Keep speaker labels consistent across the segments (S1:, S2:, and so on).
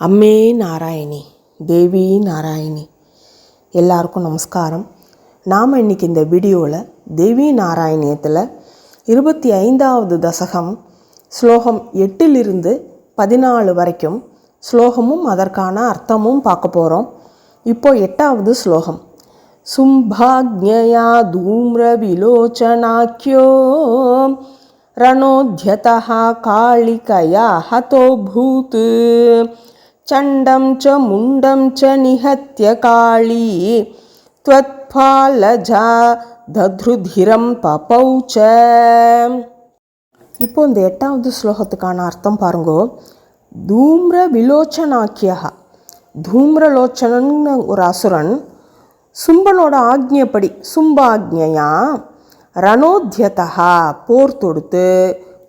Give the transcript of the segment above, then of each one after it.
S1: அம்மே நாராயணி தேவி நாராயணி எல்லாருக்கும் நமஸ்காரம். நாம் இன்றைக்கி இந்த வீடியோவில் தேவி நாராயணியத்தில் இருபத்தி ஐந்தாவது தசகம் ஸ்லோகம் எட்டிலிருந்து பதினாலு வரைக்கும் ஸ்லோகமும் அதற்கான அர்த்தமும் பார்க்க போகிறோம் இப்போ எட்டாவது ஸ்லோகம். சும்பாக்ஞயா தூம்ரவிலோச்சனாக்கியோ ரணோத்யதா காளிகயா ஹதோ பூத்து चण्डं च मुण्डं च निहत्य काली त्वत्फालजा दध्रुधिरं पपौ च இப்போ இந்த எட்டாவது ஸ்லோகத்துக்கான அர்த்தம் பாருங்கோ தூம்ர விலோச்சனாக்கியா தூம்ரலோச்சனன்னு ஒரு அசுரன் சும்பனோட ஆக்ஞைப்படி சும்பாக்ஞையா ரணோத்யதா போர் தொடுத்து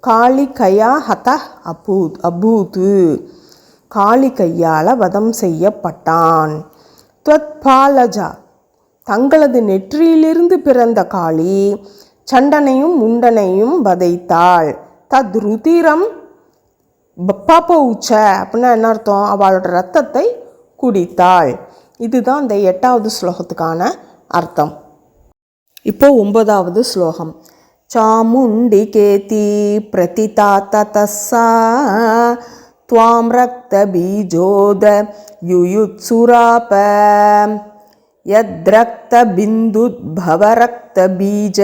S1: காளி கையா ஹத அபூத் அபூத்து காளி கையால் வதம் செய்யப்பட்டான். துவத்பாலஜா தங்களது நெற்றியிலிருந்து பிறந்த காளி சண்டனையும் முண்டனையும் வதைத்தாள். தத் ருதிரம் பப்பவுச்ச அப்படின்னா என்ன அர்த்தம்? அவளோட ரத்தத்தை குடித்தாள். இதுதான் இந்த எட்டாவது ஸ்லோகத்துக்கான அர்த்தம். இப்போ ஒன்பதாவது ஸ்லோகம். சாமுண்டிகேதி பிரதிதா ததசா त्वां रक्तबीजोद युयुत्सुराप यद्रक्तबिन्दुद्भवरक्तबीज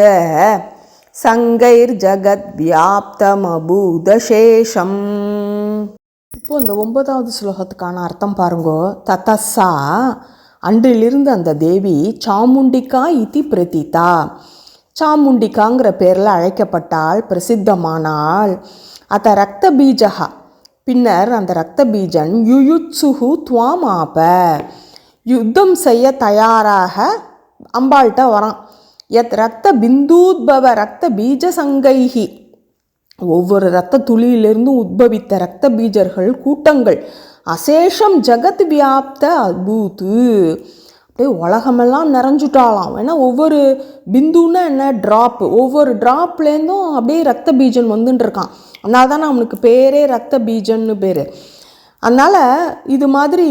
S1: சங்கைர்ஜகத்வியாப்தமபூதசேஷம் இப்போ இந்த ஒன்பதாவது ஸ்லோகத்துக்கான அர்த்தம் பாருங்கோ ததசா அன்றிலிருந்து அந்த தேவி சாமுண்டிகா இதி பிரதிதா சாமுண்டிகாங்கிற பேரில் அழைக்கப்பட்டாள் பிரசித்தமானாள் அத்த ரக்த பீஜகா பின்னர் அந்த ரக்த பீஜன் யுயுத்சுகு துவாம் யுத்தம் செய்ய தயாராக அம்பாள்கிட்ட வரான். எத் ரத்த பிந்தூத்பவ ரத்த பீஜ சங்கைகி ஒவ்வொரு இரத்த துளியிலிருந்தும் உத்பவித்த இரத்த பீஜர்கள் கூட்டங்கள். அசேஷம் ஜகத் வியாப்த அத்பூத்து. அப்படியே உலகமெல்லாம் நிறைஞ்சுட்டாலாம். ஏன்னா ஒவ்வொரு பிந்துன்னா என்ன? ட்ராப்பு ஒவ்வொரு ட்ராப்லேருந்தும் அப்படியே ரத்த பீஜன் வந்துட்டுருக்கான் அதனால தான் அவனுக்கு பேரே ரத்த பீஜன்னு பேர். அதனால் இது மாதிரி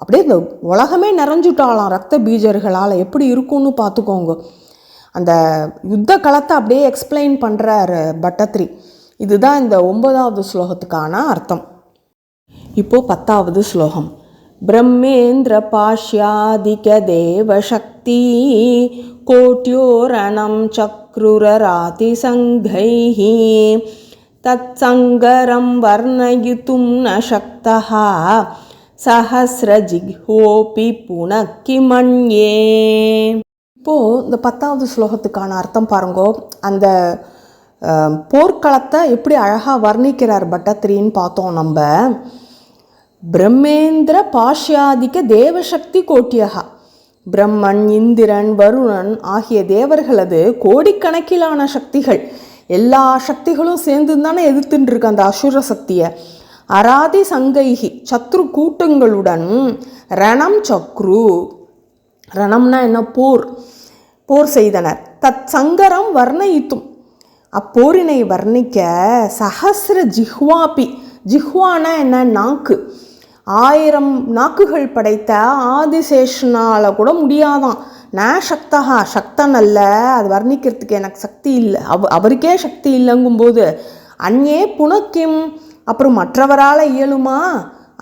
S1: அப்படியே இந்த உலகமே நிறைஞ்சுட்டாலாம் ரத்த பீஜர்களால். எப்படி இருக்கும்னு பார்த்துக்கோங்க. அந்த யுத்த களத்தை அப்படியே எக்ஸ்பிளைன் பண்ணுறாரு பட்டத்ரி. இதுதான் இந்த ஒன்பதாவது ஸ்லோகத்துக்கான அர்த்தம். இப்போது பத்தாவது ஸ்லோகம். பிரம்மேந்திர பாஷ்யாதிக தேவசக்தி கோட்யோரணம் சக்ருரராதி சங்கைः தத்சங்கரம் வர்ணயித்தும் ந சக்தः சஹசிரஜிஹோபி புனக்கிமண்யே இப்போது இந்த பத்தாவது ஸ்லோகத்துக்கான அர்த்தம் பாருங்கோ. அந்த போர்க்களத்தை எப்படி அழகாக வர்ணிக்கிறார் பட்டத்திரின்னு பார்த்தோம் நம்ம. பிரம்மேந்திர பாஷ்யாதிக தேவசக்தி கோட்டியகா. பிரம்மன் இந்திரன் வருணன் ஆகிய தேவர்களது கோடிக்கணக்கிலான சக்திகள். எல்லா சக்திகளும் சேர்ந்து தானே எதிர்த்துட்டு இருக்கு அந்த அசுர சக்தியை. அராதி சங்கைகி சத்ரு கூட்டங்களுடன் ரணம் சக்ரு. ரணம்னா என்ன? போர். போர் செய்தனர். தத் சங்கரம் வர்ணயித்தும். அப்போரினை வர்ணிக்க சஹசிர ஜிஹ்வாபி. ஜிஹ்வானா என்ன? நாக்கு. ஆயிரம் நாக்குகள் படைத்த ஆதிசேஷனால் கூட முடியாதான். நான் சக்தகா சக்தன் அல்ல. அது வர்ணிக்கிறதுக்கு எனக்கு சக்தி இல்லை. அவ அவருக்கே சக்தி இல்லைங்கும்போது அந்நே புனக்கிம் அப்புறம் மற்றவரால் இயலுமா?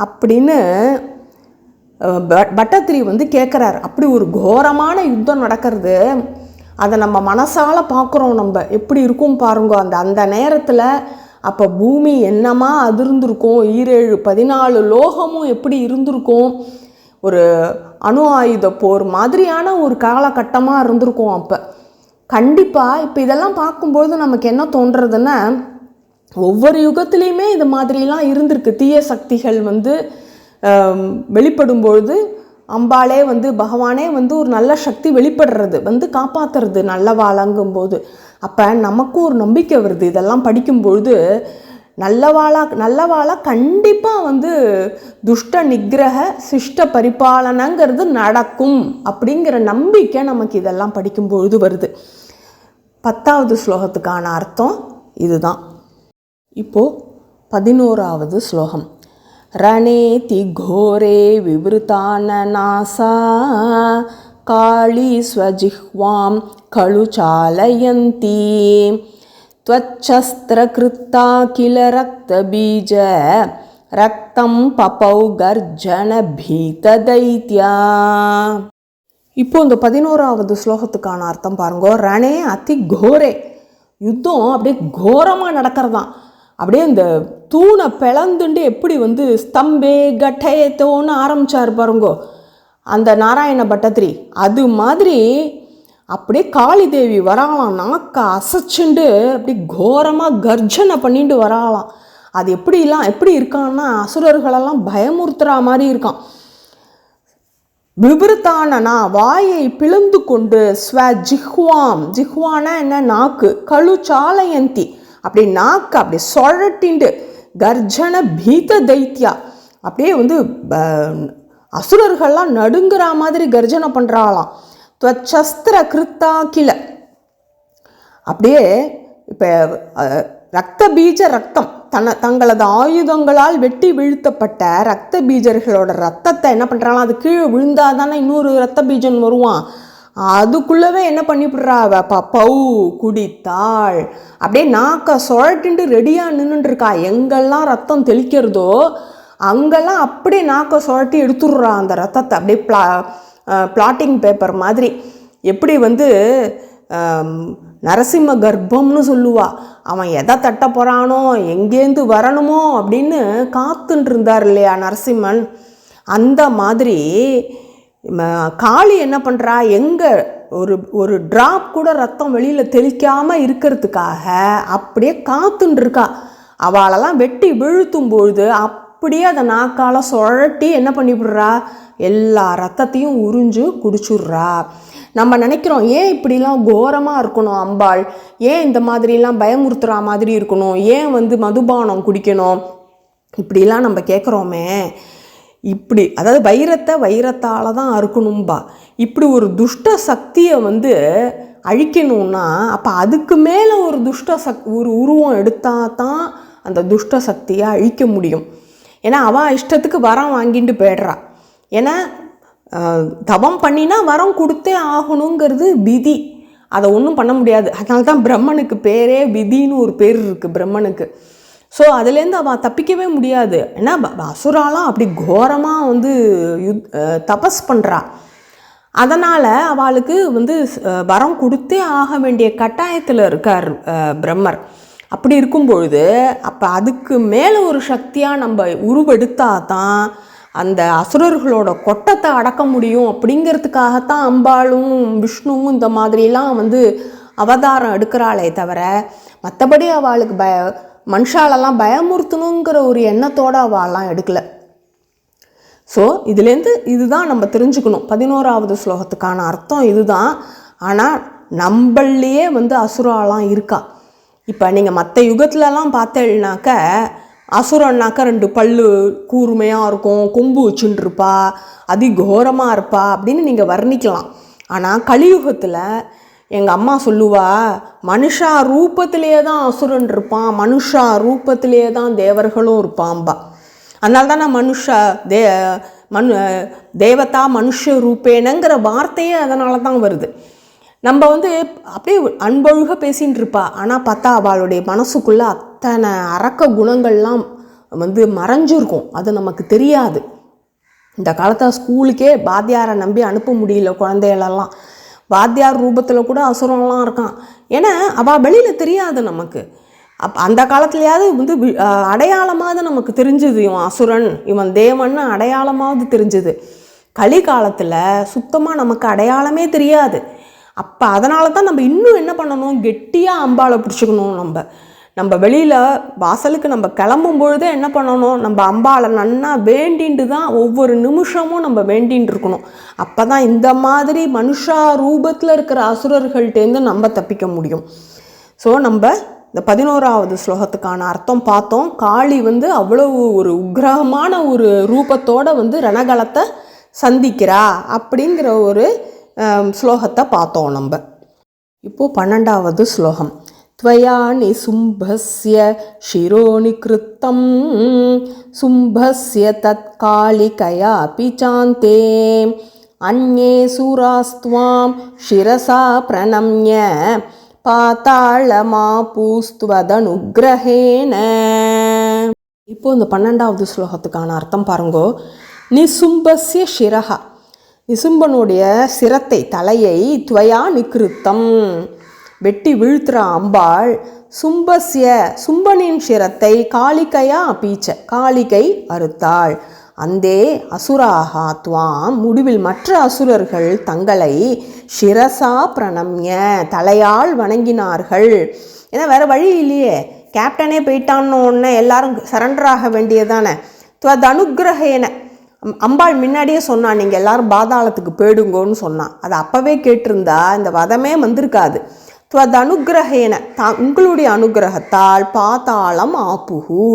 S1: அப்படின்னு பட்டத்திரி வந்து கேட்குறாரு அப்படி ஒரு கோரமான யுத்தம் நடக்கிறது. அதை நம்ம மனசால் பார்க்குறோம் நம்ம. எப்படி இருக்கும் பாருங்க அந்த அந்த நேரத்தில் அப்போ பூமி என்னமா அதிர்ந்திருக்கும்? ஈரேழு பதினாலு லோகமும் எப்படி இருந்திருக்கும்? ஒரு அணு ஆயுத போர் மாதிரியான ஒரு காலகட்டமாக இருந்திருக்கும் அப்போ. கண்டிப்பாக இப்போ இதெல்லாம் பார்க்கும்போது நமக்கு என்ன தோன்றதுன்னா ஒவ்வொரு யுகத்துலேயுமே இது மாதிரிலாம் இருந்திருக்கு. தீய சக்திகள் வந்து வெளிப்படும்பொழுது வெளிப்படும் பொழுது அம்பாளே வந்து பகவானே வந்து ஒரு நல்ல சக்தி வெளிப்படுறது வந்து காப்பாற்றுறது நல்லவாளாங்கும் போது அப்போ நமக்கும் ஒரு நம்பிக்கை வருது. இதெல்லாம் படிக்கும்பொழுது நல்லவாளாக நல்லவாளாக கண்டிப்பாக வந்து துஷ்ட நிகிரக சிஷ்ட பரிபாலனங்கிறது நடக்கும் அப்படிங்கிற நம்பிக்கை நமக்கு இதெல்லாம் படிக்கும்பொழுது வருது. பத்தாவது ஸ்லோகத்துக்கான அர்த்தம் இதுதான். இப்போது பதினோராவது ஸ்லோகம். ரணேதி கோரே விவருத்தான நாசா काळी स्वजिह्वां खलु चालयन्ती त्वच्छस्त्रकृता किल रक्तबीज रक्तं पपौ गर्जनभीतदैत्या இப்போ இந்த பதினோராவது ஸ்லோகத்துக்கான அர்த்தம் பாருங்க ரணே அதி கோரே யுத்தம் அப்படியே கோரமாக நடக்கிறதாம் அப்படியே இந்த தூணை பிளந்துண்டு எப்படி வந்து ஸ்தம்பே கட்டயத்தோன்னு ஆரம்பிச்சார் பாருங்கோ அந்த நாராயண பட்டத்திரி. அது மாதிரி அப்படியே காளி தேவி வராளாம். நாக்க அசைச்சுண்டு அப்படி கோரமாக கர்ஜனை பண்ணிட்டு வராளாம். அது எப்படிலாம் எப்படி இருக்கான்னா அசுரர்களெல்லாம் பயமுறுத்துறா மாதிரி இருக்கான் விபிருத்தானனா வாயை பிளந்து கொண்டு ஸ்வ ஜிஹ்வாம். ஜிஹ்வானா என்ன? நாக்கு. கழு சாலயந்தி. அப்படி நாக்கு அப்படி சொழட்டிண்டு கர்ஜன பீத தைத்தியா அப்படியே வந்து ப- அசுரர்கள்லாம் நடுங்குற மாதிரி கர்ஜனை பண்ணுறாளாம் துவச்சஸ்திர கிருத்தா கில அப்படியே இப்போ ரத்த பீஜ ரத்தம் தன தங்களது ஆயுதங்களால் வெட்டி வீழ்த்தப்பட்ட ரத்த பீஜர்களோட ரத்தத்தை என்ன பண்ணுறாங்க அது கீழே விழுந்தா தானே இன்னொரு ரத்த பீஜன் வருவான். அதுக்குள்ளவே என்ன பண்ணிவிடுறா அவ? ப பௌ குடித்தாள் அப்படியே நாக்க சுழட்டிண்டு ரெடியாக நின்றுட்டுருக்கா எங்கெல்லாம் ரத்தம் தெளிக்கிறதோ அங்கெல்லாம் அப்படியே நாக்க சுழட்டி எடுத்துடுறான் அந்த ரத்தத்தை. அப்படியே பிளா பிளாட்டிங் பேப்பர் மாதிரி. எப்படி வந்து நரசிம்ம கர்ப்பம்னு சொல்லுவா. அவன் எதை தட்ட போகிறானோ எங்கேருந்து வரணுமோ அப்படின்னு காத்துன்னு இருந்தார் இல்லையா நரசிம்மன். அந்த மாதிரி ம- காளி என்ன பண்ணுறா எங்கே ஒரு ஒரு ட்ராப் கூட ரத்தம் வெளியில் தெளிக்காமல் இருக்கிறதுக்காக அப்படியே காத்துன்னு இருக்கா. அவளெல்லாம் வெட்டி வீழ்த்தும் பொழுது அப் அப்படியே அதை நாக்கால் சுழட்டி என்ன பண்ணிவிடுறா எல்லா ரத்தத்தையும் உறிஞ்சு குடிச்சுடுறா. நம்ம நினைக்கிறோம் ஏன் இப்படிலாம் கோரமாக இருக்கணும் அம்பாள்? ஏன் இந்த மாதிரிலாம் பயமுறுத்துகிற மாதிரி இருக்கணும்? ஏன் வந்து மதுபானம் குடிக்கணும்? இப்படிலாம் நம்ம கேட்குறோமே இப்படி அதாவது வைரத்தை வைரத்தால் தான் அறுக்கணும்பா. இப்படி ஒரு துஷ்ட சக்தியை வந்து அழிக்கணும்னா அப்போ அதுக்கு மேலே ஒரு துஷ்ட சக் ஒரு உருவம் எடுத்தால் தான் அந்த துஷ்ட சக்தியை அழிக்க முடியும். ஏன்னா அவள் இஷ்டத்துக்கு வரம் வாங்கிட்டு போயிடுறா. ஏன்னா தவம் பண்ணினா வரம் கொடுத்தே ஆகணுங்கிறது விதி. அதை ஒன்றும் பண்ண முடியாது. அதனால தான் பிரம்மனுக்கு பேரே விதின்னு ஒரு பேர் இருக்குது பிரம்மனுக்கு. ஸோ அதுலேருந்து அவள் தப்பிக்கவே முடியாது. ஏன்னா அசுராலாம் அப்படி கோரமாக வந்து யுத் தபஸ் பண்ணுறா அதனால் அவளுக்கு வந்து வரம் கொடுத்தே ஆக வேண்டிய கட்டாயத்தில் இருக்கார் பிரம்மர். அப்படி இருக்கும் பொழுது அப்போ அதுக்கு மேலே ஒரு சக்தியாக நம்ம உருவெடுத்தால் தான் அந்த அசுரர்களோட கொட்டத்தை அடக்க முடியும் அப்படிங்கிறதுக்காகத்தான் அம்பாளும் விஷ்ணுவும் இந்த மாதிரிலாம் வந்து அவதாரம் எடுக்கிறாளே தவிர மற்றபடி அவளுக்கு பய மனுஷாலெல்லாம் பயமுறுத்தணுங்கிற ஒரு எண்ணத்தோடு அவள்லாம் எடுக்கலை. ஸோ இதுலேருந்து இதுதான் நம்ம தெரிஞ்சுக்கணும். பதினோராவது ஸ்லோகத்துக்கான அர்த்தம் இதுதான். ஆனால் நம்மளையே வந்து அசுராலாம் இருக்கா? இப்போ நீங்கள் மற்ற யுகத்துலலாம் பார்த்தேன்னாக்க அசுரன்னாக்க ரெண்டு பல்லு கூர்மையாக இருக்கும் கொம்பு வச்சுட்டு இருப்பா அதி கோரமாக இருப்பா அப்படின்னு நீங்கள் வர்ணிக்கலாம். ஆனால் கலியுகத்தில் எங்கள் அம்மா சொல்லுவா மனுஷா ரூபத்திலேயே தான் அசுரன் இருப்பான் மனுஷா ரூபத்திலேயே தான் தேவர்களும் இருப்பாம்பா. அதனால தான் நான் மனுஷா தே மனு தேவதா மனுஷ ரூபேனங்கிற வார்த்தையே அதனால தான் வருது. நம்ம வந்து அப்படியே அன்பொழுக பேசின்னு இருப்பா. ஆனால் பார்த்தா அவளுடைய மனசுக்குள்ளே அத்தனை அறக்க குணங்கள்லாம் வந்து மறைஞ்சிருக்கும். அது நமக்கு தெரியாது. இந்த காலத்தில் ஸ்கூலுக்கே வாத்தியாரை நம்பி அனுப்ப முடியல குழந்தைகளெல்லாம். வாத்தியார் ரூபத்தில் கூட அசுரம்லாம் இருக்கான். ஏன்னா அவள் வெளியில் தெரியாது நமக்கு. அப் அந்த காலத்துலையாவது வந்து அடையாளமாவது நமக்கு தெரிஞ்சுது. இவன் அசுரன் இவன் தேவன் அடையாளமாவது தெரிஞ்சுது. கலி காலத்தில் சுத்தமாக நமக்கு அடையாளமே தெரியாது. அப்போ அதனால தான் நம்ம இன்னும் என்ன பண்ணணும்? கெட்டியாக அம்பாவை பிடிச்சிக்கணும் நம்ம. நம்ம வெளியில் வாசலுக்கு நம்ம கிளம்பும் பொழுதே என்ன பண்ணணும்? நம்ம அம்பாவை நன்னா வேண்டின்ட்டு தான் ஒவ்வொரு நிமிஷமும் நம்ம வேண்டின்னு இருக்கணும். அப்போ தான் இந்த மாதிரி மனுஷா ரூபத்தில் இருக்கிற அசுரர்கள்ட்டேருந்து நம்ம தப்பிக்க முடியும். ஸோ நம்ம இந்த பதினோராவது ஸ்லோகத்துக்கான அர்த்தம் பார்த்தோம். காளி வந்து அவ்வளவு ஒரு உக்ரகமான ஒரு ரூபத்தோட வந்து ரணகலத்தை சந்திக்கிறா அப்படிங்கிற ஒரு ஸ்லோகத்தை பார்த்தோம் நம்ம இப்போ பன்னெண்டாவது ஸ்லோகம் त्वया निसुम्भस्य शिरोनिकृत्तं सुम्भस्य तत्कालिकयापि चान्ते अन्ये सुरास्त्वां शिरसा प्रणम्य பாத்தாளமாபூஸ்துவதனுகிரகேன இப்போ இந்த பன்னெண்டாவது ஸ்லோகத்துக்கான அர்த்தம் பாருங்கோ நிசும்பஸ்ய சிரஹா நிசும்பனுடைய சிரத்தை தலையை துவயா நிக்கிருத்தம். வெட்டி வீழ்த்துற அம்பாள் சும்பஸ்ய சும்பனின் சிரத்தை காளிகையா பீச்ச காளிகை அறுத்தாள். அந்தே அசுராகா துவாம் முடிவில் மற்ற அசுரர்கள் தங்களை சிரசா பிரணம்ய தலையால் வணங்கினார்கள். ஏன்னா வேற வழி இல்லையே. கேப்டனே போயிட்டான்னு எல்லாரும் சரண்டர் ஆக வேண்டியதானே தனுகிரகேன அம்பாள் முன்னாடியே சொன்னான் நீங்கள் எல்லாரும் பாதாளத்துக்கு போயிடுங்கோன்னு சொன்னான். அது அப்போவே கேட்டிருந்தா இந்த வதமே வந்திருக்காது. துவத் அனுகிரகேன தா உங்களுடைய அனுகிரகத்தால் பாதாளம் ஆப்புகு.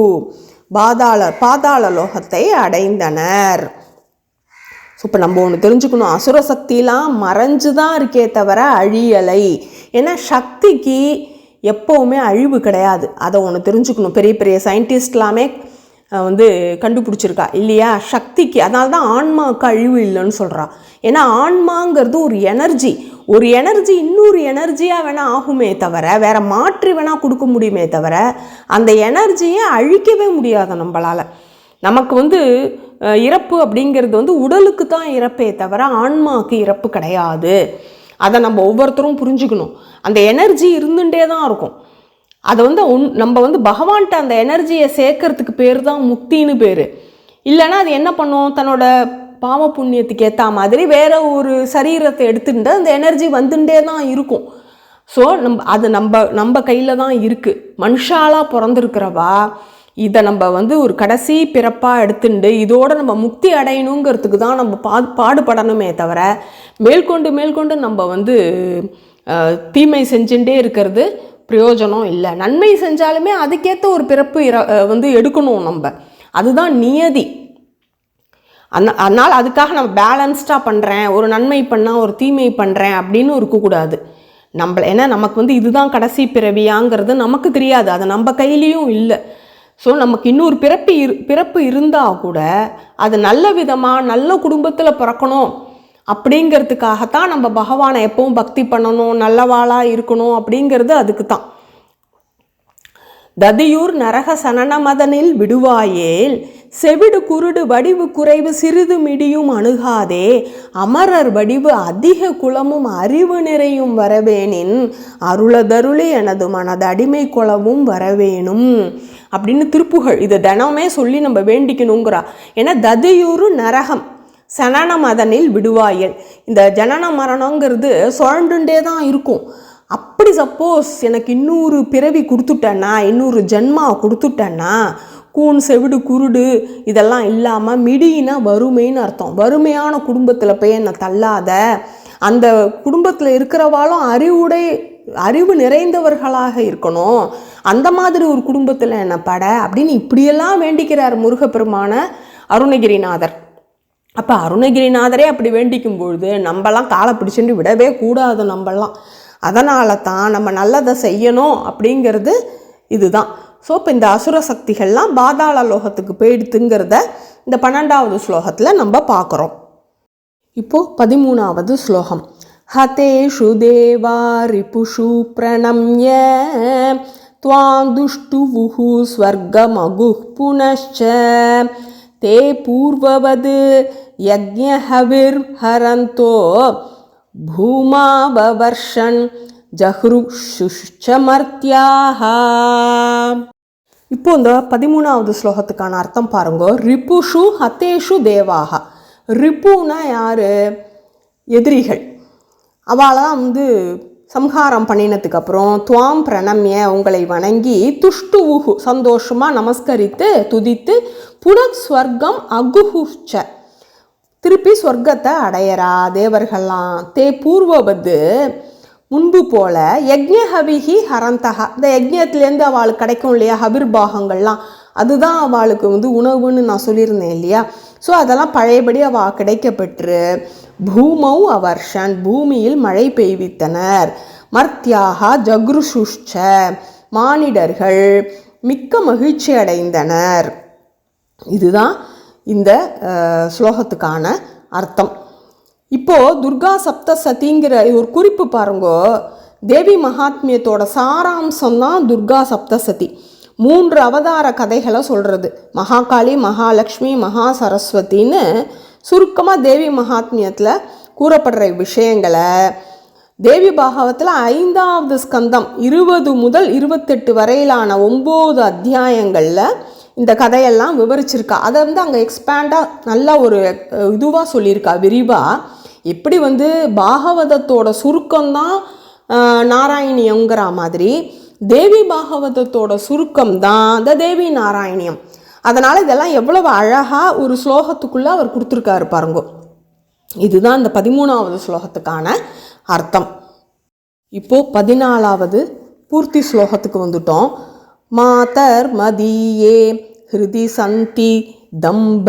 S1: பாதாள பாதாள லோகத்தை அடைந்தனர். ஸோ இப்போ நம்ம ஒன்று தெரிஞ்சுக்கணும். அசுர சக்திலாம் மறைஞ்சு தான் இருக்கே தவிர அழியலை. ஏன்னா சக்திக்கு எப்போவுமே அழிவு கிடையாது. அதை ஒன்று தெரிஞ்சுக்கணும். பெரிய பெரிய சயின்டிஸ்ட்லாமே வந்து கண்டுபிடிச்சிருக்கா. இல்லையா? சக்திக்கு. அதனால தான் ஆன்மாவுக்கு அழிவு இல்லைன்னு சொல்கிறா ஏன்னா ஆன்மாங்கிறது ஒரு எனர்ஜி. ஒரு எனர்ஜி இன்னொரு எனர்ஜியாக வேணால் ஆகுமே தவிர வேறு மாற்றி வேணால் கொடுக்க முடியுமே தவிர அந்த எனர்ஜியை அழிக்கவே முடியாது நம்மளால். நமக்கு வந்து இறப்பு அப்படிங்கிறது வந்து உடலுக்கு தான் இறப்பே தவிர ஆன்மாவுக்கு இறப்பு கிடையாது. அதை நம்ம ஒவ்வொருத்தரும் புரிஞ்சுக்கணும். அந்த எனர்ஜி இருந்துகிட்டே தான் இருக்கும். அதை வந்து உன் நம்ம வந்து பகவான்கிட்ட அந்த எனர்ஜியை சேர்க்கறதுக்கு பேர் தான் முக்தின்னு பேர். இல்லைன்னா அது என்ன பண்ணும்? தன்னோட பாவ புண்ணியத்துக்கு ஏற்ற மாதிரி வேற ஒரு சரீரத்தை எடுத்துட்டு அந்த எனர்ஜி வந்துட்டே தான் இருக்கும். ஸோ நம்ம அது நம்ம நம்ம கையில் தான் இருக்குது மனுஷாலாக பிறந்திருக்கிறவா இதை நம்ம வந்து ஒரு கடைசி பிறப்பாக எடுத்துட்டு இதோட நம்ம முக்தி அடையணுங்கிறதுக்கு தான் நம்ம பா பாடுபடணுமே தவிர மேற்கொண்டு மேற்கொண்டு நம்ம வந்து தீமை செஞ்சுட்டே இருக்கிறது பிரயோஜனம் இல்லை. நன்மை செஞ்சாலுமே அதுக்கேற்ற ஒரு பிறப்பு இற- வந்து எடுக்கணும் நம்ம. அதுதான் நியதி. அந் அதனால் அதுக்காக நம்ம பேலன்ஸ்டாக பண்ணுறேன் ஒரு நன்மை பண்ணால் ஒரு தீமை பண்ணுறேன் அப்படின்னு இருக்கக்கூடாது. நம்ம ஏன்னா நமக்கு வந்து இதுதான் கடைசி பிறவியாங்கிறது நமக்கு தெரியாது. அது நம்ம கையிலையும் இல்லை. ஸோ நமக்கு இன்னொரு பிறப்பு இரு பிறப்பு இருந்தால் கூட அது நல்ல விதமாக நல்ல குடும்பத்தில் பிறக்கணும். அப்படிங்கிறதுக்காகத்தான் நம்ம பகவானை எப்பவும் பக்தி பண்ணணும் நல்லவாளாக இருக்கணும் அப்படிங்கிறது அதுக்கு தான் ததியூர் நரக சனனமதனில் விடுவாயேல் செவிடு குருடு வடிவு குறைவு சிறிது மிடியும் அணுகாதே அமரர் வடிவு அதிக குலமும் அறிவு நிறையும் வரவேனின் அருளதருளி எனது மனது அடிமை குலமும் வரவேணும் அப்படின்னு திருப்புகழ் இதை தினமே சொல்லி நம்ம வேண்டிக்கணுங்கிறா. ஏன்னா ததியூரு நரகம் சனன மதனில் விடுவாயல். இந்த ஜனன மரணங்கிறது சுழண்டுண்டே தான் இருக்கும். அப்படி சப்போஸ் எனக்கு இன்னொரு பிறவி கொடுத்துட்டேன்னா இன்னொரு ஜென்மா கொடுத்துட்டேன்னா கூன் செவிடு குருடு இதெல்லாம் இல்லாமல் மிடினா வறுமைன்னு அர்த்தம். வறுமையான குடும்பத்தில் போய் என்னை தள்ளாத அந்த குடும்பத்தில் இருக்கிறவாலும் அறிவுடை அறிவு நிறைந்தவர்களாக இருக்கணும். அந்த மாதிரி ஒரு குடும்பத்தில் என்னை பட அப்படின்னு இப்படியெல்லாம் வேண்டிக்கிறார் முருகப்பெருமான அருணகிரிநாதர். அப்போ அருணகிரிநாதரே அப்படி வேண்டிக்கும் பொழுது நம்மலாம் காலை பிடிச்சுட்டு விடவே கூடாது நம்மலாம் அதனால தான் நம்ம நல்லதை செய்யணும் அப்படிங்கிறது இதுதான். ஸோ இப்போ இந்த அசுர சக்திகள்லாம் பாதாள லோகத்துக்கு போயிடுத்துங்கிறத இந்த பன்னெண்டாவது ஸ்லோகத்தில் நம்ம பார்க்குறோம். இப்போது பதிமூணாவது ஸ்லோகம். ஹதேஷு தேவா ரிபுஷு பிரணம்ய துவாம் துஷ்டுவுஹு மகு புனஷ்ச ते पूर्ववद् यज्ञहविर्हरन्तो भूमाववर्षन् ஜஹ்ருஷுஷ்ச மர்த்தியாக இப்போ இந்த பதிமூணாவது ஸ்லோகத்துக்கான அர்த்தம் பாருங்க ரிபுஷு ஹத்தேஷு தேவாக ரிப்புனா யாரு எதிரிகள் அவளாம் வந்து சம்ஹாரம் பண்ணினதுக்கப்புறம் துவாம் பிரணம்ய உங்களை வணங்கி துஷ்டுவுகு சந்தோஷமாக நமஸ்கரித்து துதித்து புனக் ஸ்வர்க்கம் அகுஹுச்ச திருப்பி ஸ்வர்க்கத்தை அடையறா தேவர்கள்லாம். தே பூர்வபத்து முன்பு போல யஜ்ஞஹவிஹி ஹரந்தகா இந்த யஜ்யத்துலேருந்து அவளுக்கு கிடைக்கும் இல்லையா? ஹபிர்பாகங்கள்லாம் அதுதான் அவளுக்கு வந்து உணவுன்னு நான் சொல்லியிருந்தேன் இல்லையா? ஸோ அதெல்லாம் பழையபடி அவள் கிடைக்கப்பெற்று பூமௌ அவர்ஷன் பூமியில் மழை பெய்வித்தனர். மர்த்தியாக ஜக்ருஷுஷ்ச மானிடர்கள் மிக்க மகிழ்ச்சி அடைந்தனர். இதுதான் இந்த ஸ்லோகத்துக்கான அர்த்தம். இப்போ துர்கா சப்தசதிங்கிற ஒரு குறிப்பு பாருங்கோ. தேவி மகாத்மியத்தோட சாராம்சம் தான் துர்கா சப்தசதி. மூன்று அவதார கதைகளை சொல்கிறது மகாகாளி மகாலட்சுமி மகா சரஸ்வதின்னு சுருக்கமாக தேவி மகாத்மியத்தில் கூறப்படுற விஷயங்களை தேவி பாகவத்தில் ஐந்தாவது ஸ்கந்தம் இருபது முதல் இருபத்தெட்டு வரையிலான ஒம்பது அத்தியாயங்களில் இந்த கதையெல்லாம் விவரிச்சிருக்கா. அதை வந்து அங்கே எக்ஸ்பேண்டாக நல்லா ஒரு இதுவாக சொல்லியிருக்கா விரிவாக எப்படி வந்து பாகவதத்தோட சுருக்கம்தான் நாராயணியங்கிற மாதிரி. தேவி பாகவதத்தோட சுருக்கம் தான் த தேவி நாராயணியம். அதனால் இதெல்லாம் எவ்வளவு அழகாக ஒரு ஸ்லோகத்துக்குள்ளே அவர் கொடுத்துருக்காரு பாருங்கோ. இதுதான் இந்த பதிமூணாவது ஸ்லோகத்துக்கான அர்த்தம். இப்போ பதினாலாவது பூர்த்தி ஸ்லோகத்துக்கு வந்துட்டோம். மாதர் மதியே ஹிருதி சந்தி தம்ப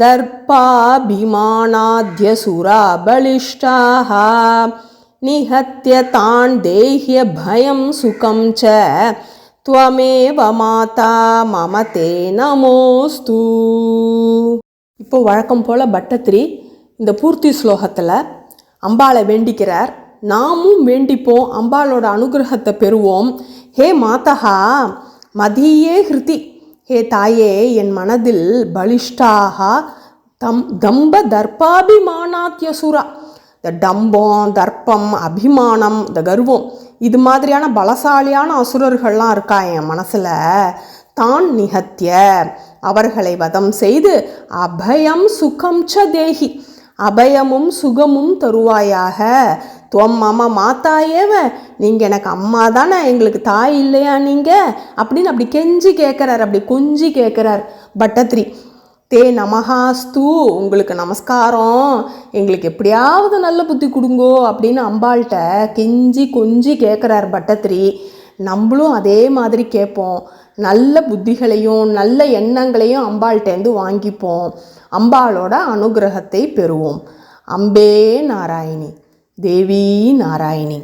S1: தர்பாபிமானாத்ய சுரா பலிஷ்டாக நிஹத்ய தான் தேஹ்ய பயம் சுகம் ச त्वमेव மாதா மம தே நமோஸ்து இப்போ வழக்கம் போல் பட்டத்திரி இந்த பூர்த்தி ஸ்லோகத்தில் அம்பாளை வேண்டிக்கிறார் நாமும் வேண்டிப்போம் அம்பாளோட அனுகிரகத்தை பெறுவோம் ஹே மாதா மதியே ஹிருதி ஹே தாயே என் மனதில் பலிஷ்டாக தம் தம்ப தர்ப்பாபிமானாத்யசுரா இந்த டம்பம் தர்ப்பம் அபிமானம் இந்த கர்வம் இது மாதிரியான பலசாலியான அசுரர்கள்லாம் இருக்கா என் மனசில்? தான் நிகத்திய அவர்களை வதம் செய்து அபயம் சுகம் ச தேகி அபயமும் சுகமும் தருவாயாக. துவம் மாமா மாத்தா ஏவ நீங்கள் எனக்கு அம்மா தானே எங்களுக்கு தாய் இல்லையா நீங்கள் அப்படின்னு அப்படி கெஞ்சி கேட்குறார் அப்படி கொஞ்சி கேட்குறார் பட்டத்ரி. தே நமஹாஸ்து. உங்களுக்கு நமஸ்காரம். எங்களுக்கு எப்படியாவது நல்ல புத்தி கொடுங்கோ அப்படின்னு அம்பாள்கிட்ட கெஞ்சி கொஞ்சி கேட்குறார் பட்டத்திரி. நம்மளும் அதே மாதிரி கேட்போம். நல்ல புத்திகளையும் நல்ல எண்ணங்களையும் அம்பாள்கிட்டேருந்து வாங்கிப்போம். அம்பாளோட அனுகிரகத்தை பெறுவோம். அம்பே நாராயணி. தேவி நாராயணி.